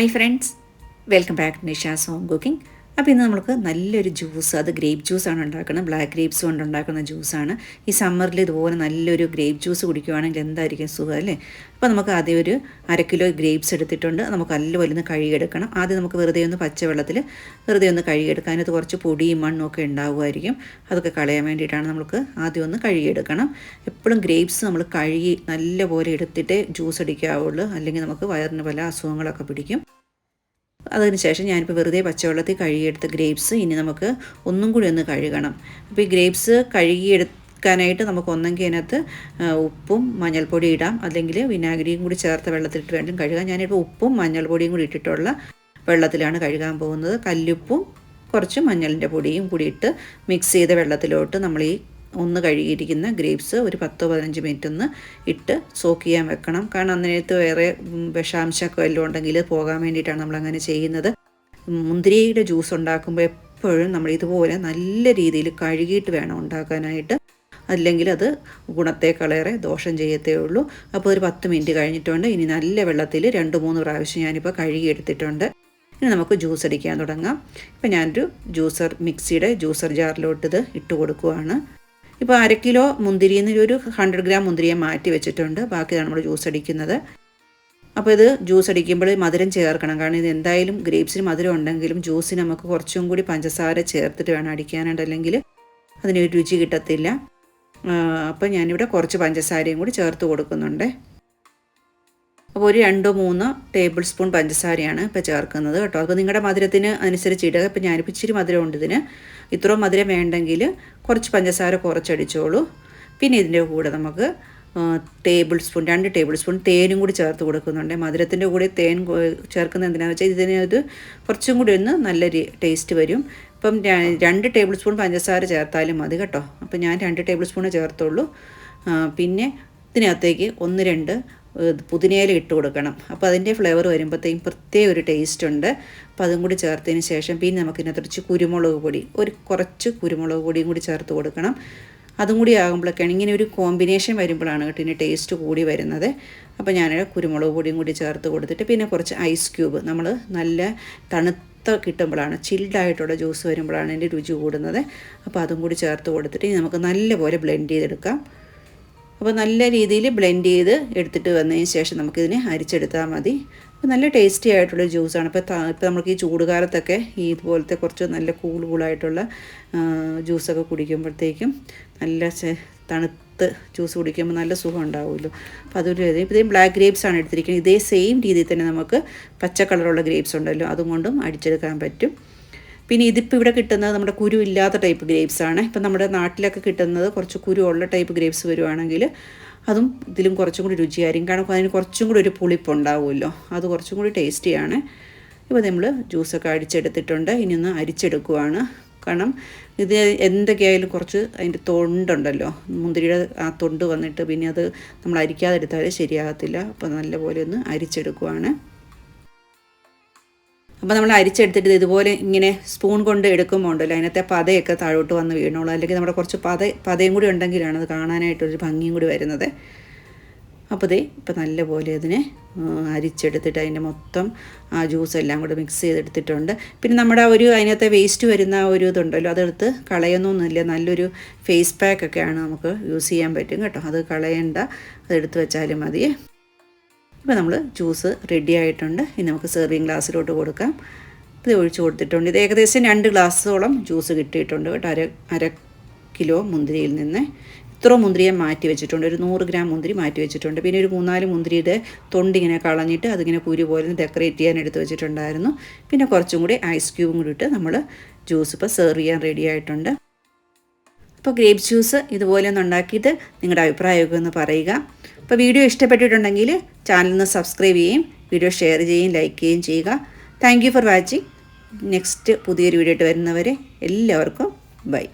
Hi friends, welcome back to Nisha's Home Cooking. അപ്പോൾ ഇന്ന് നമുക്ക് നല്ലൊരു ജ്യൂസ് അത് ഗ്രേപ്പ് ജ്യൂസാണ് ഉണ്ടാക്കുന്നത്. ബ്ലാക്ക് ഗ്രേപ്സ് കൊണ്ട് ഉണ്ടാക്കുന്ന ജ്യൂസാണ് ഈ സമ്മറിൽ ഇതുപോലെ നല്ലൊരു ഗ്രേപ്പ് ജ്യൂസ് കുടിക്കുവാണെങ്കിൽ എന്തായിരിക്കും സുഖം അല്ലേ? അപ്പോൾ നമുക്ക് ആദ്യം ഒരു അര കിലോ ഗ്രേപ്സ് എടുത്തിട്ടുണ്ട്. നമുക്ക് നല്ല ഒന്ന് കഴുകിയെടുക്കണം. ആദ്യം നമുക്ക് വെറുതെ ഒന്ന് പച്ചവെള്ളത്തിൽ വെറുതെ ഒന്ന് കഴുകിയെടുക്കാം. അതിനകത്ത് കുറച്ച് പൊടിയും മണ്ണും ഒക്കെ ഉണ്ടാവുമായിരിക്കും. അതൊക്കെ കളയാൻ വേണ്ടിയിട്ടാണ് നമുക്ക് ആദ്യം ഒന്ന് കഴുകിയെടുക്കണം. എപ്പോഴും ഗ്രേപ്സ് നമ്മൾ കഴുകി നല്ലപോലെ എടുത്തിട്ടേ ജ്യൂസ് അടിക്കാവുള്ളൂ. അല്ലെങ്കിൽ നമുക്ക് വയറിന് പല അസുഖങ്ങളൊക്കെ പിടിക്കും. അതിനുശേഷം ഞാനിപ്പോൾ വെറുതെ പച്ചവെള്ളത്തിൽ കഴുകിയെടുത്ത ഗ്രേപ്സ് ഇനി നമുക്ക് ഒന്നും കൂടി ഒന്ന് കഴുകണം. അപ്പോൾ ഈ ഗ്രേപ്സ് കഴുകിയെടുക്കാനായിട്ട് നമുക്ക് ഒന്നെങ്കിൽ അതിനകത്ത് ഉപ്പും മഞ്ഞൾപ്പൊടി ഇടാം. അല്ലെങ്കിൽ വിനാഗിരിയും കൂടി ചേർത്ത വെള്ളത്തിലിട്ട് വേണ്ടും കഴുകാം. ഞാനിപ്പോൾ ഉപ്പും മഞ്ഞൾപ്പൊടിയും കൂടി ഇട്ടിട്ടുള്ള വെള്ളത്തിലാണ് കഴുകാൻ പോകുന്നത്. കല്ലുപ്പും കുറച്ച് മഞ്ഞളിന്റെ പൊടിയും കൂടി ഇട്ട് മിക്സ് ചെയ്ത വെള്ളത്തിലോട്ട് നമ്മൾ ഈ ഒന്ന് കഴുകിയിരിക്കുന്ന ഗ്രേപ്സ് ഒരു പത്തോ പതിനഞ്ച് മിനിറ്റ് ഒന്ന് ഇട്ട് സോക്ക് ചെയ്യാൻ വെക്കണം. കാരണം അന്നേരത്ത് വേറെ വിഷാംശമൊക്കെ വല്ലതും ഉണ്ടെങ്കിൽ പോകാൻ വേണ്ടിയിട്ടാണ് നമ്മൾ അങ്ങനെ ചെയ്യുന്നത്. മുന്തിരിയുടെ ജ്യൂസ് ഉണ്ടാക്കുമ്പോൾ എപ്പോഴും നമ്മൾ ഇതുപോലെ നല്ല രീതിയിൽ കഴുകിയിട്ട് വേണം ഉണ്ടാക്കാനായിട്ട്. അല്ലെങ്കിൽ അത് ഗുണത്തേക്കളേറെ ദോഷം ചെയ്യത്തേ ഉള്ളൂ. അപ്പോൾ ഒരു പത്ത് മിനിറ്റ് കഴിഞ്ഞിട്ടുണ്ട്. ഇനി നല്ല വെള്ളത്തിൽ രണ്ട് മൂന്ന് പ്രാവശ്യം ഞാനിപ്പോൾ കഴുകിയെടുത്തിട്ടുണ്ട് ഇനി നമുക്ക് ജ്യൂസ് അടിക്കാൻ തുടങ്ങാം. ഇപ്പം ഞാനൊരു ജ്യൂസർ മിക്സിയുടെ ജ്യൂസർ ജാറിലോട്ട് ഇത് ഇട്ട് കൊടുക്കുവാണ്. ഇപ്പോൾ അര കിലോ മുന്തിരിയിൽ നിന്ന് ഒരു ഹൺഡ്രഡ് ഗ്രാം മുന്തിരിയെ മാറ്റി വെച്ചിട്ടുണ്ട്. ബാക്കിയാണ് നമ്മൾ ജ്യൂസ് അടിക്കുന്നത്. അപ്പോൾ ഇത് ജ്യൂസ് അടിക്കുമ്പോൾ മധുരം ചേർക്കണം. കാരണം ഇത് എന്തായാലും ഗ്രേപ്സിന് മധുരം ഉണ്ടെങ്കിലും ജ്യൂസിന് നമുക്ക് കുറച്ചും കൂടി പഞ്ചസാര ചേർത്തിട്ട് വേണം അടിക്കാനായിട്ട്. അല്ലെങ്കിൽ അതിനൊരു രുചി കിട്ടത്തില്ല. അപ്പോൾ ഞാനിവിടെ കുറച്ച് പഞ്ചസാരയും കൂടി ചേർത്ത് കൊടുക്കുന്നുണ്ട്. അപ്പോൾ ഒരു രണ്ടോ മൂന്നോ ടേബിൾ സ്പൂൺ പഞ്ചസാരയാണ് ഇപ്പോൾ ചേർക്കുന്നത് കേട്ടോ. അപ്പോൾ നിങ്ങളുടെ മധുരത്തിന് അനുസരിച്ച് ഇടുക ഇപ്പോൾ ഞാനിപ്പോൾ ഇച്ചിരി മധുരം ഉണ്ട് ഇതിന്. ഇത്രയും മധുരം വേണ്ടെങ്കിൽ കുറച്ച് പഞ്ചസാര കുറച്ചടിച്ചോളൂ. പിന്നെ ഇതിന്റെ കൂടെ നമുക്ക് ടേബിൾ സ്പൂൺ രണ്ട് ടേബിൾ സ്പൂൺ തേനും കൂടി ചേർത്ത് കൊടുക്കുന്നുണ്ട്. മധുരത്തിന്റെ കൂടെ തേൻ ചേർക്കുന്നത് എന്തിനാണെന്ന് വെച്ചാൽ ഇതിന് ഇത് കുറച്ചും കൂടി ഒന്ന് നല്ല ടേസ്റ്റ് വരും. ഇപ്പം രണ്ട് ടേബിൾ സ്പൂൺ പഞ്ചസാര ചേർത്താലും മതി കേട്ടോ. അപ്പം ഞാൻ രണ്ട് ടേബിൾ സ്പൂണേ ചേർത്തുള്ളൂ. പിന്നെ ഇതിനകത്തേക്ക് ഒന്ന് രണ്ട് പുതിനയില ഇട്ട് കൊടുക്കണം. അപ്പോൾ അതിന്റെ ഫ്ലേവർ വരുമ്പോഴത്തേക്കും പ്രത്യേക ഒരു ടേസ്റ്റ് ഉണ്ട്. അപ്പോൾ അതും കൂടി ചേർത്തതിന് ശേഷം പിന്നെ നമുക്കിതിനകത്ത് കുറച്ച് കുരുമുളക് പൊടി ഒരു കുറച്ച് കുരുമുളക് പൊടിയും കൂടി ചേർത്ത് കൊടുക്കണം. അതും കൂടി ആകുമ്പോഴൊക്കെയാണ് ഇങ്ങനെ ഒരു കോമ്പിനേഷൻ വരുമ്പോഴാണ് കേട്ടോ ഇതിന് ടേസ്റ്റ് കൂടി വരുന്നത്. അപ്പോൾ ഞാൻ കുരുമുളക് പൊടിയും കൂടി ചേർത്ത് കൊടുത്തിട്ട് പിന്നെ കുറച്ച് ഐസ് ക്യൂബ് നമ്മൾ നല്ല തണുത്ത കിട്ടുമ്പോഴാണ് ചിൽഡായിട്ടുള്ള ജ്യൂസ് വരുമ്പോഴാണ് ഇതിന്റെ രുചി കൂടുന്നത്. അപ്പോൾ അതും കൂടി ചേർത്ത് കൊടുത്തിട്ട് നമുക്ക് നല്ലപോലെ ബ്ലെൻഡ് ചെയ്തെടുക്കാം. അപ്പോൾ നല്ല രീതിയിൽ ബ്ലെൻഡ് ചെയ്ത് എടുത്തിട്ട് വന്നതിന് ശേഷം നമുക്കിതിനെ അരിച്ചെടുത്താൽ മതി. അപ്പോൾ നല്ല ടേസ്റ്റി ആയിട്ടുള്ള ജ്യൂസാണ് ഇപ്പോൾ ഇപ്പോൾ നമുക്ക് ഈ ചൂടുകാലത്തൊക്കെ ഈ ഇതുപോലത്തെ കുറച്ച് നല്ല കൂൾ കൂളായിട്ടുള്ള ജ്യൂസൊക്കെ കുടിക്കുമ്പോഴത്തേക്കും നല്ല തണുത്ത് ജ്യൂസ് കുടിക്കുമ്പോൾ നല്ല സുഖം ഉണ്ടാവുമല്ലോ. അപ്പോൾ അതൊരു ഇപ്പോൾ ഇതേ ബ്ലാക്ക് ഗ്രേപ്സ് ആണ് എടുത്തിരിക്കുന്നത്. ഇതേ സെയിം രീതിയിൽ തന്നെ നമുക്ക് പച്ച കളറുള്ള ഗ്രേപ്സ് ഉണ്ടല്ലോ അതുകൊണ്ടും അടിച്ചെടുക്കാൻ പറ്റും. പിന്നെ ഇതിപ്പോൾ ഇവിടെ കിട്ടുന്നത് നമ്മുടെ കുരു ഇല്ലാത്ത ടൈപ്പ് ഗ്രേപ്സ് ആണ്. ഇപ്പം നമ്മുടെ നാട്ടിലൊക്കെ കിട്ടുന്നത് കുറച്ച് കുരു ഉള്ള ടൈപ്പ് ഗ്രേപ്സ് വരുവാണെങ്കിൽ അതും ഇതിലും കുറച്ചും കൂടി രുചിയായിരിക്കും. കാരണം അതിന് കുറച്ചും കൂടി ഒരു പുളിപ്പ് ഉണ്ടാവുമല്ലോ. അത് കുറച്ചും കൂടി ടേസ്റ്റിയാണ് ഇപ്പോൾ നമ്മൾ ജ്യൂസൊക്കെ അടിച്ചെടുത്തിട്ടുണ്ട്. ഇനി ഒന്ന് അരിച്ചെടുക്കുവാണ്. കാരണം ഇത് എന്തൊക്കെയായാലും കുറച്ച് അതിന്റെ തൊണ്ടുണ്ടല്ലോ. മുന്തിരിയുടെ ആ തൊണ്ട് വന്നിട്ട് പിന്നെ അത് നമ്മൾ അരിക്കാതെടുത്താൽ ശരിയാകത്തില്ല. അപ്പോൾ നല്ലപോലെ ഒന്ന് അരിച്ചെടുക്കുവാണ്. അപ്പോൾ നമ്മൾ അരിച്ചെടുത്തിട്ട് ഇതുപോലെ ഇങ്ങനെ സ്പൂൺ കൊണ്ട് എടുക്കുമ്പോൾ ഉണ്ടല്ലോ. അതിനകത്തെ പതയൊക്കെ താഴോട്ട് വന്ന് വീണോളൂ. അല്ലെങ്കിൽ നമ്മുടെ കുറച്ച് പത പതയും കൂടി ഉണ്ടെങ്കിലാണ് അത് കാണാനായിട്ടൊരു ഭംഗിയും കൂടി വരുന്നത്. അപ്പോൾ ദേ ഇപ്പോൾ നല്ലപോലെ അതിനെ അരിച്ചെടുത്തിട്ട് അതിന്റെ മൊത്തം ആ ജ്യൂസ് എല്ലാം കൂടെ മിക്സ് ചെയ്തെടുത്തിട്ടുണ്ട്. പിന്നെ നമ്മുടെ ഒരു അതിനകത്തെ വേസ്റ്റ് വരുന്ന ഒരു ഇതുണ്ടല്ലോ അതെടുത്ത് കളയുന്നൊന്നുമില്ല നല്ലൊരു ഫേസ് പാക്കൊക്കെയാണ് നമുക്ക് യൂസ് ചെയ്യാൻ പറ്റും കേട്ടോ. അത് കളയേണ്ട അതെടുത്ത് വെച്ചാലും മതിയേ. ഇപ്പോൾ നമ്മൾ ജ്യൂസ് റെഡി ആയിട്ടുണ്ട്. ഇനി നമുക്ക് സെർവിങ് ഗ്ലാസ്സിലോട്ട് കൊടുക്കാം. ഇത് ഒഴിച്ച് കൊടുത്തിട്ടുണ്ട്. ഇത് ഏകദേശം രണ്ട് ഗ്ലാസ്സോളം ജ്യൂസ് കിട്ടിയിട്ടുണ്ട് കേട്ടോ. അര അര കിലോ മുന്തിരിയിൽ നിന്ന്. ഇത്ര മുന്തിരിയെ മാറ്റി വെച്ചിട്ടുണ്ട്. ഒരു നൂറ് ഗ്രാം മുന്തിരി മാറ്റി വെച്ചിട്ടുണ്ട്. പിന്നെ ഒരു മൂന്നാൽ മുന്തിരിയുടെ തൊണ്ടിങ്ങനെ കളഞ്ഞിട്ട് അതിങ്ങനെ കുരു പോലെ ഡെക്കറേറ്റ് ചെയ്യാൻ എടുത്ത് വെച്ചിട്ടുണ്ടായിരുന്നു. പിന്നെ കുറച്ചും കൂടി ഐസ് ക്യൂബും കൂടി ഇട്ട് നമ്മൾ ജ്യൂസ് ഇപ്പോൾ സെർവ് ചെയ്യാൻ റെഡി ആയിട്ടുണ്ട്. അപ്പോൾ ഗ്രേപ്പ് ജ്യൂസ് ഇതുപോലെ ഒന്ന് ഉണ്ടാക്കിയിട്ട് നിങ്ങളുടെ അഭിപ്രായമൊക്കെ ഒന്ന് പറയുക. അപ്പോൾ വീഡിയോ ഇഷ്ടപ്പെട്ടിട്ടുണ്ടെങ്കിൽ ചാനലിന് സബ്സ്ക്രൈബ് ചെയ്യും വീഡിയോ ഷെയർ ചെയ്യുകയും ലൈക്ക് ചെയ്യുകയും ചെയ്യുക. താങ്ക് ഫോർ വാച്ചിങ് നെക്സ്റ്റ് പുതിയൊരു വീഡിയോ ആയിട്ട് വരുന്നവരെ എല്ലാവർക്കും ബൈ